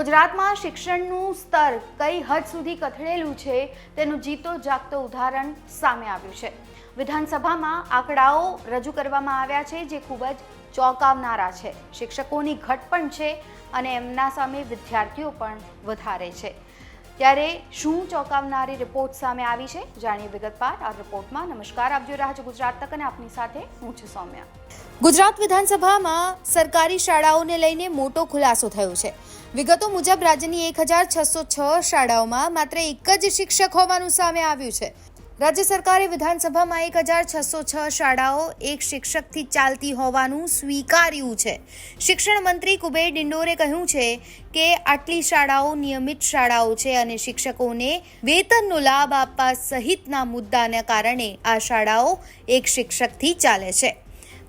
ગુજરાતમાં શિક્ષણનું સ્તર કઈ હદ સુધી કથળેલું છે તેનું જીતો જાગતો ઉદાહરણ સામે આવ્યું છે. વિધાનસભામાં આંકડાઓ રજૂ કરવામાં આવ્યા છે જે ખૂબ જ ચોંકાવનારા છે. શિક્ષકોની ઘટ પણ છે અને એમના સામે વિદ્યાર્થીઓ પણ વધારે છે. ત્યારે શું ચોંકાવનારી રિપોર્ટ સામે આવી છે? જાણીએ વિગતવાર આ રિપોર્ટમાં. નમસ્કાર, આપ જોઈ રહ્યા છો ગુજરાત તક અને આપની સાથે હું છું સૌમ્યા. ગુજરાત વિધાનસભામાં સરકારી શાળાઓને લઈને મોટો ખુલાસો થયો છે. વિગતો મુજબ રાજ્યની એક હજાર છસો છ શાળાઓમાં માત્ર એક જ શિક્ષક હોવાનું સામે આવ્યું છે. રાજ્ય સરકારે વિધાનસભામાં એક હજાર છસો છ શાળાઓ એક શિક્ષકથી ચાલતી હોવાનું સ્વીકાર્યું છે. શિક્ષણ મંત્રી કુબેર ડિંડોરે કહ્યું છે કે આટલી શાળાઓ નિયમિત શાળાઓ છે અને શિક્ષકોને વેતનનો લાભ આપવા સહિતના મુદ્દાના કારણે આ શાળાઓ એક શિક્ષકથી ચાલે છે.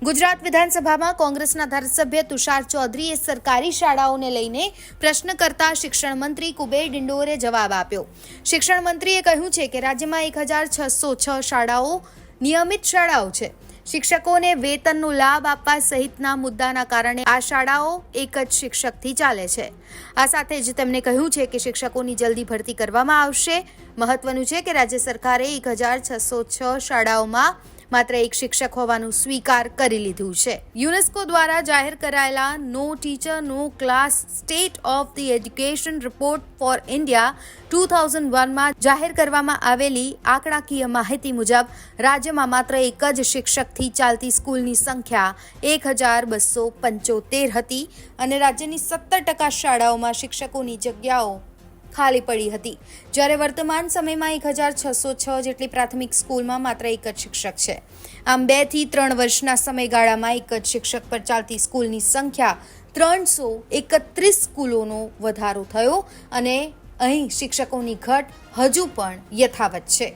ગુજરાત વિધાનસભામાં કોંગ્રેસના ધારાસભ્ય તુષાર ચૌધરીએ સરકારી શાળાઓને લઈને પ્રશ્ન કરતા શિક્ષણ મંત્રી કુબેર ડિંડોરે જવાબ આપ્યો. શિક્ષણ મંત્રીએ કહ્યું છે કે રાજ્યમાં એક હજાર છસો છ શાળાઓ નિયમિત શાળાઓ છે. શિક્ષકોને વેતનનો લાભ આપવા સહિતના મુદ્દાના કારણે આ શાળાઓ એક જ શિક્ષકથી ચાલે છે. આ સાથે જ તેમણે કહ્યું છે કે શિક્ષકોની જલ્દી ભરતી કરવામાં આવશે. મહત્વનું છે કે રાજ્ય સરકારે એક હજાર છસો છ શાળાઓમાં માત્ર એક શિક્ષક હોવાનું સ્વીકાર કરી લીધું છે. યુનેસ્કો દ્વારા જાહેર કરાયેલા no teacher, no class, state of the education report for India two thousand વનમાં જાહેર કરવામાં આવેલી આંકડાકીય માહિતી મુજબ, રાજ્યમાં માત્ર એક જ શિક્ષકથી ચાલતી સ્કૂલની સંખ્યા એક હજાર બસો પંચોતેર હતી અને રાજ્યની સત્તર ટકા શાળાઓમાં શિક્ષકોની જગ્યાઓ ખાલી પડી હતી. જ્યારે વર્તમાન સમયમાં એક હજાર છસો છ જેટલી પ્રાથમિક સ્કૂલમાં માત્ર એક જ શિક્ષક છે. આમ બેથી ત્રણ વર્ષના સમયગાળામાં એક જ શિક્ષક પર ચાલતી સ્કૂલની સંખ્યા ત્રણસો એકત્રીસ સ્કૂલોનો વધારો થયો અને અહીં શિક્ષકોની ઘટ હજુ પણ યથાવત છે.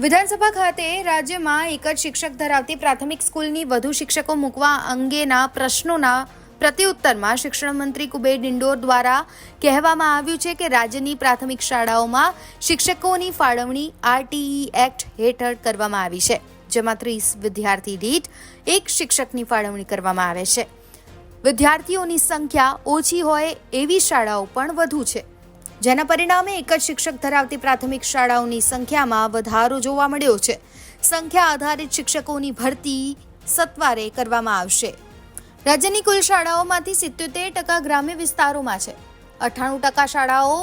વિધાનસભા ખાતે રાજ્યમાં એક જ શિક્ષક ધરાવતી પ્રાથમિક સ્કૂલની વધુ શિક્ષકો મૂકવા અંગેના પ્રશ્નોના પ્રત્યુત્તરમાં શિક્ષણ મંત્રી કુબેર ડિંડોર દ્વારા કહેવામાં આવ્યું છે કે રાજ્યની પ્રાથમિક શાળાઓમાં શિક્ષકોની ફાળવણી આરટીઈ એક્ટ હેઠળ કરવામાં આવી છે, જેમાં ત્રીસ વિદ્યાર્થી દીઠ એક શિક્ષકની ફાળવણી કરવામાં આવે છે. વિદ્યાર્થીઓની સંખ્યા ઓછી હોય એવી શાળાઓ પણ વધુ છે. જેના પરિણામે એક જ શિક્ષક ધરાવતી પ્રાથમિક શાળાઓની સંખ્યામાં વધારો જોવા મળ્યો છે. સંખ્યા આધારિત શિક્ષકોની ભરતી સત્વારે કરવામાં આવશે. રાજ્યની કુલ શાળાઓમાંથી સિત્યોતેર ટકા ગ્રામ્ય વિસ્તારોમાં છે. અઠ્ઠાણું ટકા શાળાઓ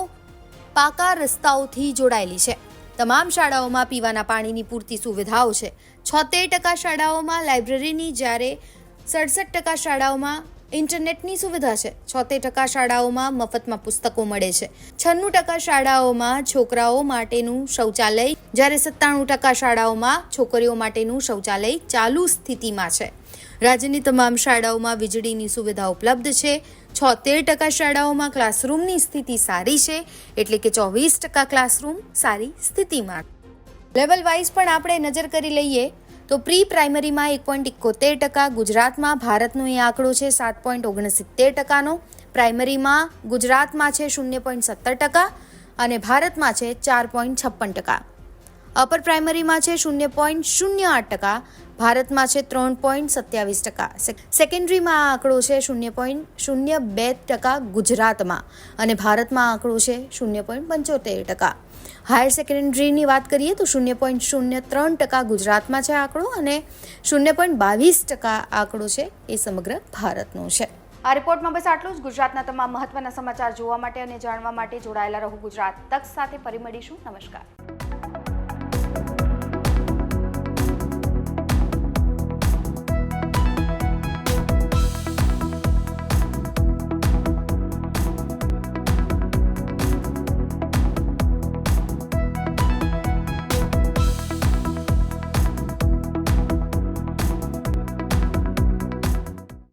પાકા રસ્તાઓથી જોડાયેલી છે. તમામ શાળાઓમાં પીવાના પાણીની પૂરતી સુવિધાઓ છે. છોતેર ટકા શાળાઓમાં લાઇબ્રેરીની જ્યારે સડસઠ ટકા શાળાઓમાં ઇન્ટરનેટની સુવિધા છે, છોતેર ટકા શાળાઓમાં મફતમાં પુસ્તકો મળે છે. છન્નું ટકા શાળાઓમાં છોકરાઓ માટેનું શૌચાલય જ્યારે સત્તાણું ટકા શાળાઓમાં છોકરીઓ માટેનું શૌચાલય ચાલુ સ્થિતિમાં છે. રાજ્યની તમામ શાળાઓમાં વીજળીની સુવિધા ઉપલબ્ધ છે. છોતેર ટકા શાળાઓમાં ક્લાસરૂમની સ્થિતિ સારી છે, એટલે કે ચોવીસ ટકા ક્લાસરૂમ સારી સ્થિતિમાં. લેવલ વાઇઝ પણ આપણે નજર કરી લઈએ, તો પ્રી પ્રાઇમરીમાં એક પોઈન્ટ એકોતેર ટકા, ગુજરાતમાં ભારતનો એ આંકડો છે સાત પોઈન્ટ ઓગણસિત્તેર ટકાનો, પ્રાઇમરીમાં ગુજરાતમાં છે શૂન્ય પોઈન્ટ સત્તર ટકા અને ભારતમાં છે ચાર પોઈન્ટ છપ્પન ટકા. અપર પ્રાઇમરીમાં છે શૂન્ય પોઈન્ટ શૂન્ય આઠ ટકા, ભારતમાં છે ત્રણ પોઈન્ટ સત્યાવીસ ટકા. સેકન્ડરીમાં આ આંકડો છે શૂન્ય પોઈન્ટ શૂન્ય બે ટકા ગુજરાતમાં અને ભારતમાં આંકડો છે શૂન્ય પોઈન્ટ પંચોતેર ટકા. હાયર સેકન્ડરીની વાત કરીએ તો શૂન્ય પોઈન્ટ શૂન્ય ત્રણ ટકા ગુજરાતમાં છે આંકડો અને શૂન્ય પોઈન્ટ બાવીસ ટકા આંકડો છે એ સમગ્ર ભારતનો છે. આ રિપોર્ટમાં બસ આટલું જ. ગુજરાતના તમામ મહત્વના સમાચાર જોવા માટે અને જાણવા માટે જોડાયેલા રહો ગુજરાત તક સાથે. ફરી મળીશું. નમસ્કાર.